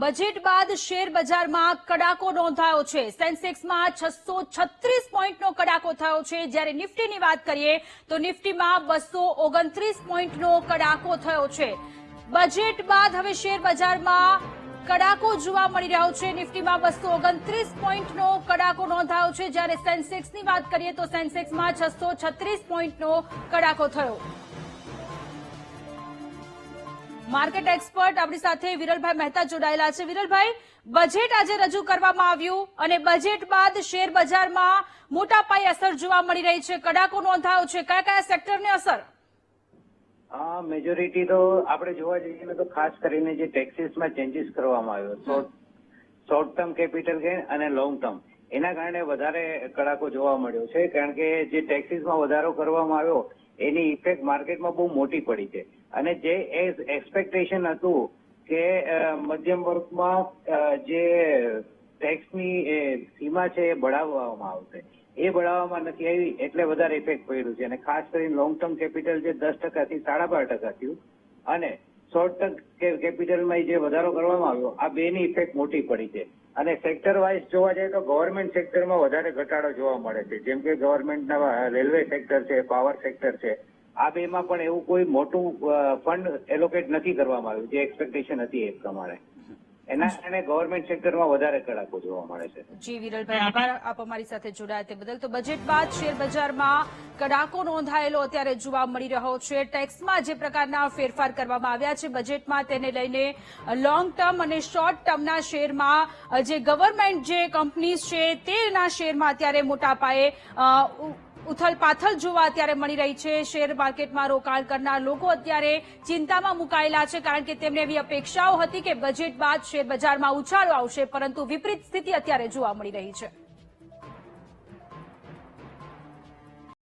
Budget બાદ share બજારમાં કડાકો નોંધાયો છે. સેન્સેક્સમાં છસો છત્રીસ પોઈન્ટનો કડાકો થયો છે. જ્યારે નિફ્ટીની વાત કરીએ તો નિફ્ટીમાં બસો ઓગણત્રીસ પોઈન્ટનો કડાકો થયો છે. બજેટ બાદ હવે શેર બજારમાં કડાકો જોવા મળી રહ્યો છે. નિફ્ટીમાં બસો ઓગણત્રીસ પોઈન્ટનો કડાકો નોંધાયો છે. જ્યારે સેન્સેક્સની વાત કરીએ તો સેન્સેક્સમાં છસો છત્રીસ પોઈન્ટનો કડાકો થયો. માર્કેટ એક્સપર્ટ આપણી સાથે વિરલભાઈ મહેતા જોડાયેલા છે. વિરલભાઈ બજેટ આજે રજૂ કરવામાં આવ્યું અને બજેટ બાદ શેર બજારમાં મોટા પાયે અસર જોવા મળી રહી છે. કડાકો નોંધાયો છે. કયા કયા સેક્ટરને અસર? મેજોરિટી તો આપણે જોવા જઈએ તો ખાસ કરીને જે ટેક્સીસમાં ચેન્જીસ કરવામાં આવ્યો short short term capital gain અને લોંગ ટર્મ એના કારણે વધારે કડાકો જોવા મળ્યો છે કારણ કે જે ટેક્સીસમાં વધારો કરવામાં આવ્યો એની ઇફેક્ટ માર્કેટમાં બહુ મોટી પડી છે. અને જે એક્સપેક્ટેશન હતું કે મધ્યમ વર્ગમાં જે ટેક્સની સીમા છે એ બઢાવવામાં આવશે. એ બઢાવવામાં નથી આવી એટલે વધારે ઇફેક્ટ પડ્યું છે. અને ખાસ કરીને લોંગ ટર્મ કેપિટલ જે દસ ટકાથી સાડા બાર ટકા થયું અને શોર્ટ ટર્મ કેપિટલમાં જે વધારો કરવામાં આવ્યો, આ બેની ઇફેક્ટ મોટી પડી છે. અને સેક્ટર વાઇઝ જોવા જઈએ તો ગવર્મેન્ટ સેક્ટરમાં વધારે ઘટાડો જોવા મળે છે. જેમ કે ગવર્મેન્ટના રેલવે સેક્ટર છે પાવર સેક્ટર છે. આ બેમાં પણ એવું કોઈ મોટું ફંડ એલોકેટ નથી કરવામાં આવ્યું, જે એક્સપેક્ટેશન હતી એ પ્રમાણે. એના કારણે ગવર્મેન્ટ સેક્ટરમાં વધારે કડાકો જોવા મળે છે. જી, વિરલભાઈ, આભાર. આપ અમારી સાથે જોડાયા તે બદલ. તો બજેટ બાદ શેર બજારમાં કડાકો નોંધાયેલો અત્યારે જોવા મળી રહ્યો છે. ટેક્સમાં જે પ્રકારના ફેરફાર કરવામાં આવ્યા છે બજેટમાં તેને લઈને લોંગ ટર્મ અને શોર્ટ ટર્મના શેરમાં જે ગવર્મેન્ટ જે કંપનીઝ છે, તેના શેરમાં અત્યારે મોટા પાયે અ, ઉ- ઉથલ પાથલ જોવા અત્યારે મળી રહી છે. શેર માર્કેટમાં રોકાણ કરનાર લોકો અત્યારે ચિંતામાં મુકાયેલા છે કારણ કે તેમને એવી અપેક્ષાઓ હતી કે બજેટ બાદ શેર બજારમાં ઉછાળો આવશે પરંતુ વિપરીત સ્થિતિ અત્યારે જોવા મળી રહી છે.